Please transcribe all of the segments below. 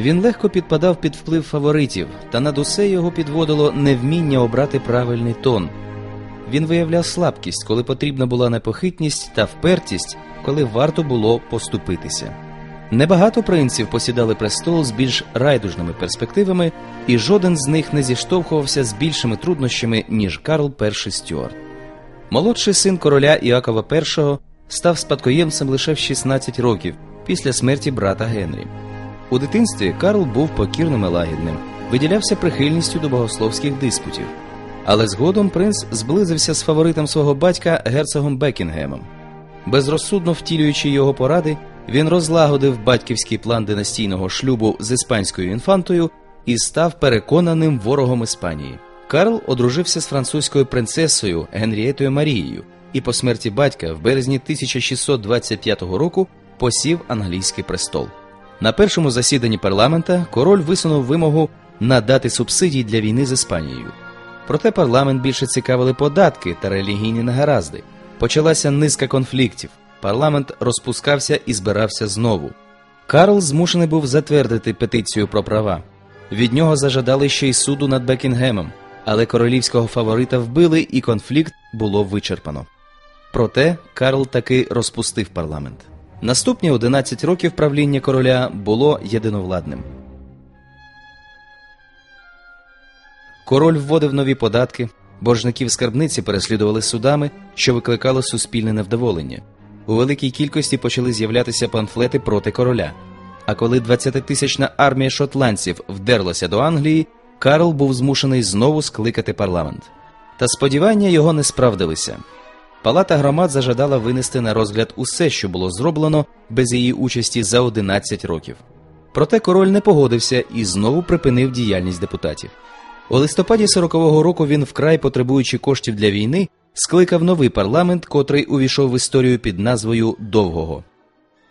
Він легко підпадав під вплив фаворитів, та над усе його підводило невміння обрати правильний тон. Він виявляв слабкість, коли потрібна була непохитність та впертість, коли варто було поступитися. Небагато принців посідали престол з більш райдужними перспективами, і жоден з них не зіштовхувався з більшими труднощами, ніж Карл І Стюарт. Молодший син короля Іакова І став спадкоємцем лише в 16 років після смерті брата Генрі. У дитинстві Карл був покірним і лагідним, виділявся прихильністю до богословських диспутів. Але згодом принц зблизився з фаворитом свого батька герцогом Бекінгемом. Безрозсудно втілюючи його поради, він розлагодив батьківський план династійного шлюбу з іспанською інфантою і став переконаним ворогом Іспанії. Карл одружився з французькою принцесою Генрієтою Марією і по смерті батька в березні 1625 року посів англійський престол. На першому засіданні парламента король висунув вимогу надати субсидій для війни з Іспанією. Проте парламент більше цікавили податки та релігійні негаразди. Почалася низка конфліктів. Парламент розпускався і збирався знову. Карл змушений був затвердити петицію про права. Від нього зажадали ще й суду над Бекінгемом, але королівського фаворита вбили, і конфлікт було вичерпано. Проте Карл таки розпустив парламент. Наступні 11 років правління короля було єдиновладним. Король вводив нові податки, боржників скарбниці переслідували судами, що викликало суспільне невдоволення. У великій кількості почали з'являтися памфлети проти короля. А коли 20-тисячна армія шотландців вдерлася до Англії, Карл був змушений знову скликати парламент. Та сподівання його не справдилися. Палата громад зажадала винести на розгляд усе, що було зроблено без її участі за 11 років. Проте король не погодився і знову припинив діяльність депутатів. У листопаді 40-го року він, вкрай потребуючи коштів для війни, скликав новий парламент, котрий увійшов в історію під назвою Довгого.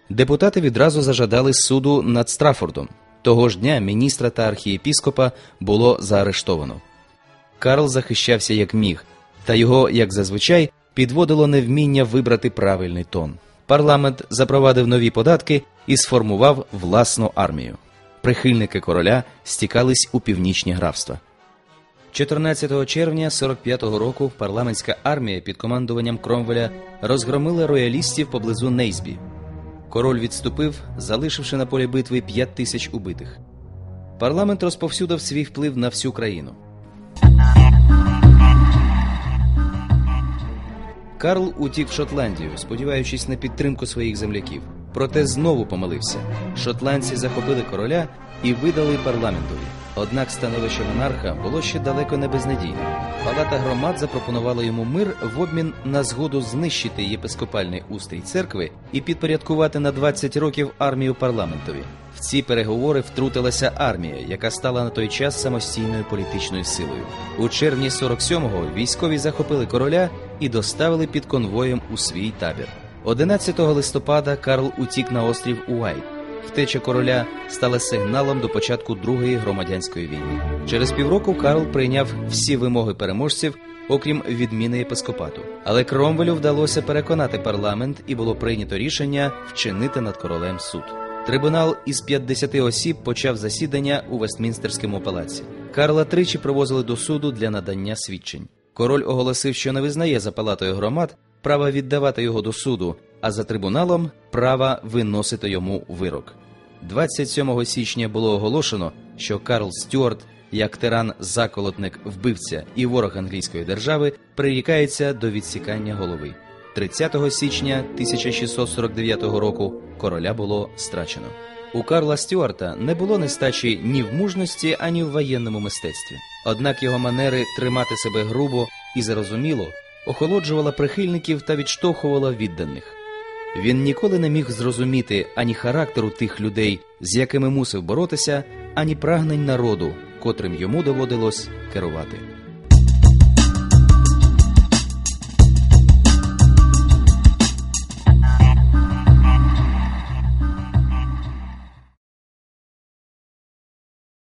Депутати відразу зажадали суду над Страфордом. Того ж дня міністра та архієпіскопа було заарештовано. Карл захищався як міг, та його, як зазвичай, підводило невміння вибрати правильний тон. Парламент запровадив нові податки і сформував власну армію. Прихильники короля стікались у північні графства. 14 червня 45-го року парламентська армія під командуванням Кромвеля розгромила роялістів поблизу Нейсбі. Король відступив, залишивши на полі битви 5 тисяч убитих. Парламент розповсюдив свій вплив на всю країну. Карл утік в Шотландію, сподіваючись на підтримку своїх земляків. Проте знову помилився. Шотландці захопили короля і видали парламентові. Однак становище монарха було ще далеко не безнадійне. Палата громад запропонувала йому мир в обмін на згоду знищити єпископальний устрій церкви і підпорядкувати на 20 років армію парламентові. Ці переговори втрутилася армія, яка стала на той час самостійною політичною силою. У червні 47-го військові захопили короля і доставили під конвоєм у свій табір. 11 листопада Карл утік на острів Уайт. Втеча короля стала сигналом до початку Другої громадянської війни. Через півроку Карл прийняв всі вимоги переможців, окрім відміни єпископату. Але Кромвелю вдалося переконати парламент і було прийнято рішення вчинити над королем суд. Трибунал із 50 осіб почав засідання у Вестмінстерському палаці. Карла тричі привозили до суду для надання свідчень. Король оголосив, що не визнає за палатою громад права віддавати його до суду, а за трибуналом права виносити йому вирок. 27 січня було оголошено, що Карл Стюарт, як тиран, заколотник, вбивця і ворог англійської держави, прирікається до відсікання голови. 30 січня 1649 року короля було страчено. У Карла Стюарта не було нестачі ні в мужності, ані в воєнному мистецтві. Однак його манери тримати себе грубо і зарозуміло охолоджувала прихильників та відштовхувала відданих. Він ніколи не міг зрозуміти ані характеру тих людей, з якими мусив боротися, ані прагнень народу, котрим йому доводилось керувати.